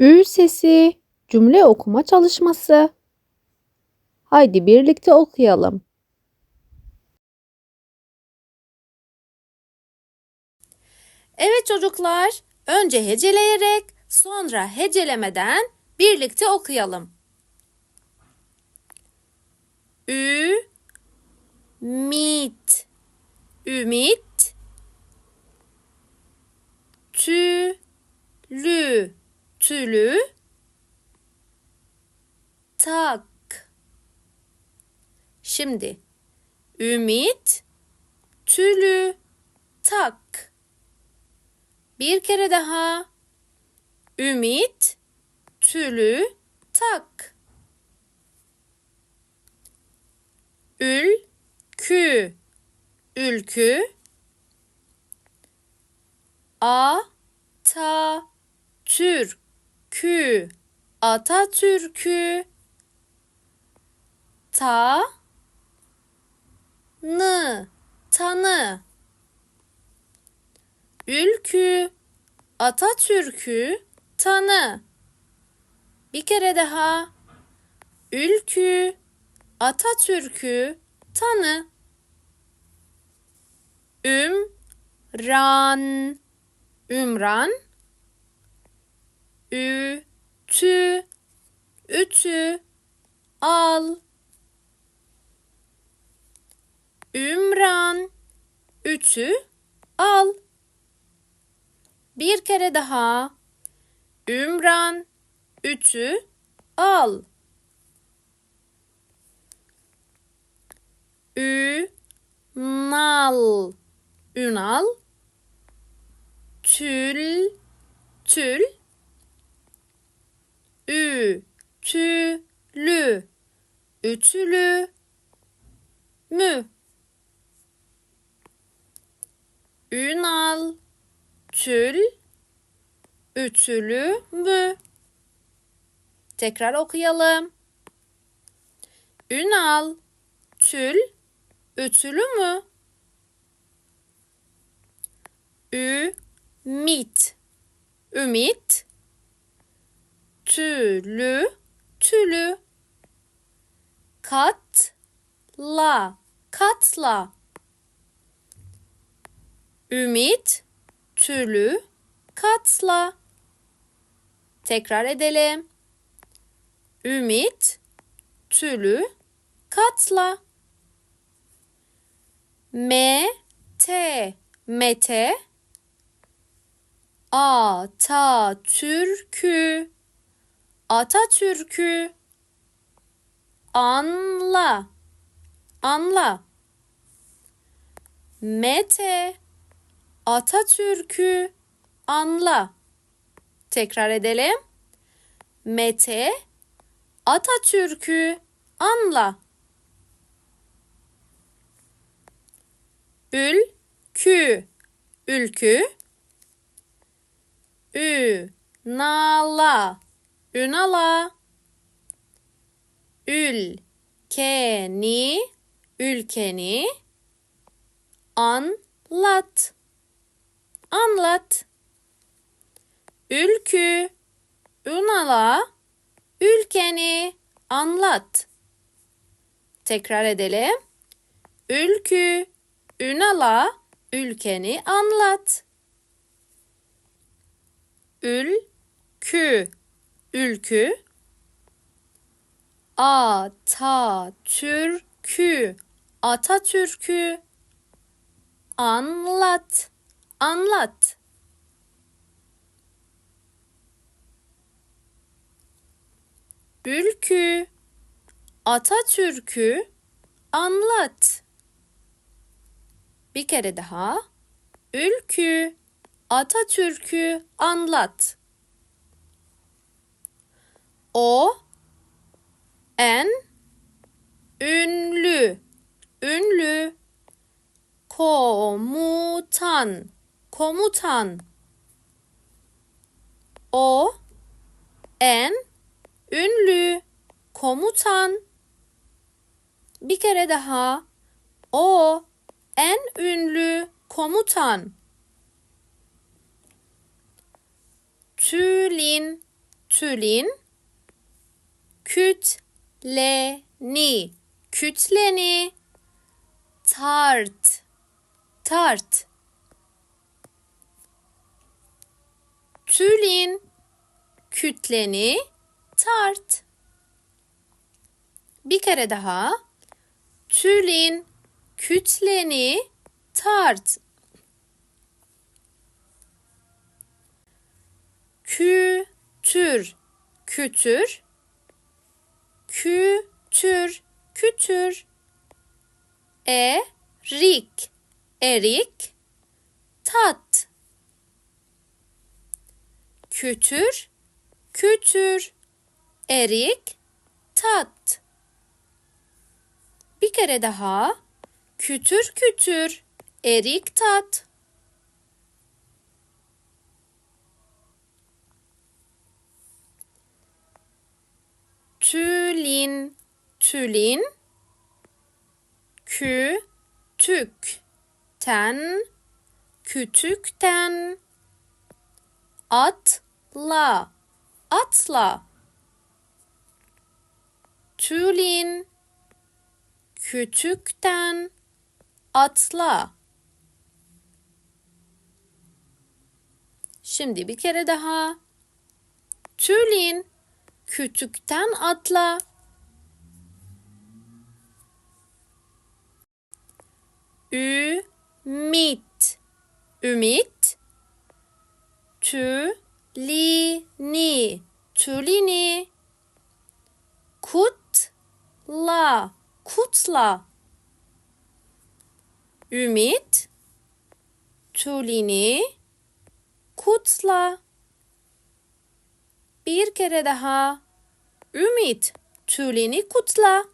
Ü sesi cümle okuma çalışması. Haydi birlikte okuyalım. Evet çocuklar, önce heceleyerek sonra hecelemeden birlikte okuyalım. Ü mit ümit tülü tülü tak Şimdi ümit tülü tak bir kere daha. Ümit, tülü, tak. Ülkü, ülkü. A, ta, türkü, Atatürk'ü. Ta, nı, tanı. Ülkü, Atatürk'ü tanı. Bir kere daha. Ülkü, Atatürk'ü tanı. Ümran, Ümran. Ütü, ütü, al. Ümran, ütü, al. Bir kere daha. Ümran, ütü, al. Ü, nal, ünal. Tül, tül. Ü, tülü, ütülü, mü. Ünal, tül, ütülü mü? Tekrar okuyalım. Ünal, tül, ütülü mü? Ümit, ümit, tülü, tülü. Katla, katla. Ümit, tülü, katla. Tekrar edelim. Ümit, tülü, katla. Mete, mete. Atatürk'ü, Atatürk'ü. Anla, anla. Mete, Atatürk'ü anla. Tekrar edelim. Mete Atatürk'ü anla. Ülkü ülkü Ünala Ünala Ülkeni ülkeni anlat anlat. Ülkü, Ünala, ülkeni anlat. Tekrar edelim. Ülkü, Ünala, ülkeni anlat. Ülkü, ülkü. Atatürk'ü, Atatürk'ü anlat anlat. Ülkü, Atatürk'ü anlat. Bir kere daha. Ülkü, Atatürk'ü anlat. O, en, ünlü, ünlü, komutan, komutan. O en ünlü komutan. Bir kere daha. O en ünlü komutan. Tülin, tülin, kütleni, kütleni, tart, tart. Tülin, kütleni, tart. Bir kere daha. Tülin, kütleni, tart. Kütür, kütür. Kütür, kütür. Erik, erik. Tat. Kütür, kütür. Erik, tat. Bir kere daha. Kütür kütür. Erik tat. Tülin, tülin. Kütük, ten, kütükten. Atla, atla. Tülin, kütükten, atla. Şimdi bir kere daha. Tülin, kütükten atla. Ümit, ümit. Tülini, tülini. Kutla, kutla. Ümit, tülini, kutla. Bir kere daha. Ümit, tülini kutla.